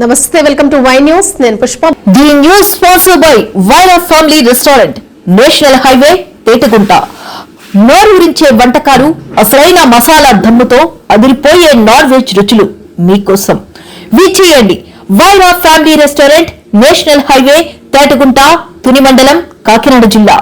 నమస్తే welcome to Y news. నేను Pushpa. The news sponsor by Vaira family restaurant national highway Petagunta నోరూరించే వంటకాలు అసలైన మసాలా దమ్ముతో అదిరిపోయే నాన్ వెజ్ రుచులు మీకోసం. విచ్చేయండి Vaira family restaurant national highway Petagunta Tuni మండలం కాకినాడ జిల్లా.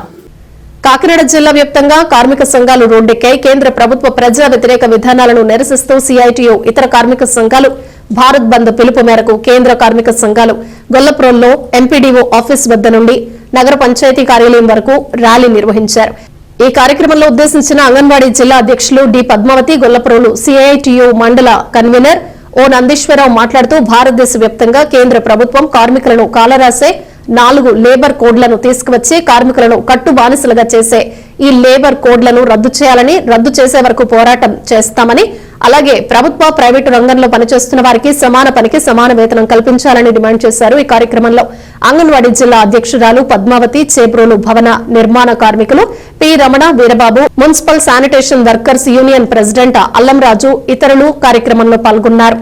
కాకినాడ జిల్లా వ్యాప్తంగా కార్మిక సంఘాలు రోడ్డెక్కాయి. కేంద్ర ప్రభుత్వ ప్రజా వ్యతిరేక విధానాలను నిరసిస్తూ సిఐటియు ఇతర కార్మిక సంఘాలు భారత్ బంద్ పిలుపు మేరకు కేంద్ర కార్మిక సంఘాలు గొల్లపురంలో ఎంపీడీఓ ఆఫీస్ వద్ద నుండి నగర పంచాయతీ కార్యాలయం వరకు ర్యాలీ నిర్వహించారు. ఈ కార్యక్రమంలో ఉద్దేశించిన అంగన్వాడీ జిల్లా అధ్యక్షులు డి పద్మావతి గొల్లపురంలో సిఐటియు మండల కన్వీనర్ ఓ నందీశ్వరరావు మాట్లాడుతూ భారతదేశ వ్యాప్తంగా కేంద్ర ప్రభుత్వం కార్మికులను కాలరాసే నాలుగు లేబర్ కోడ్లను తీసుకువచ్చి కార్మికులను కట్టు బానిసలుగా చేసే ఈ లేబర్ కోడ్లను రద్దు చేయాలని రద్దు చేసే వరకు పోరాటం చేస్తామని అలాగే ప్రభుత్వ ప్రైవేటు రంగంలో పనిచేస్తున్న వారికి సమాన పనికి సమాన వేతనం కల్పించాలని డిమాండ్ చేశారు. ఈ కార్యక్రమంలో అంగన్వాడీ జిల్లా అధ్యక్షురాలు పద్మావతి చేబ్రోలు భవన నిర్మాణ కార్మికులు P. Ramana Veerababu municipal sanitation workers union president Allamraju ఇతరులు కార్యక్రమంలో పాల్గొన్నారు.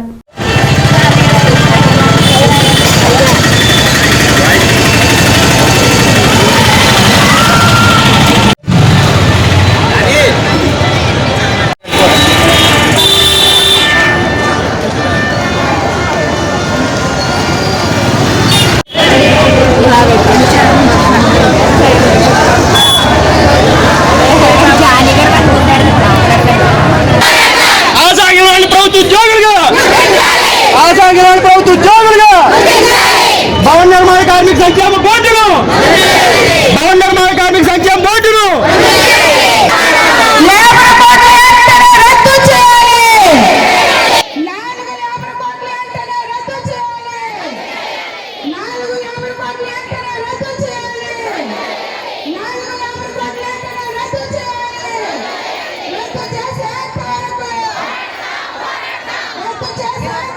Yes, yes.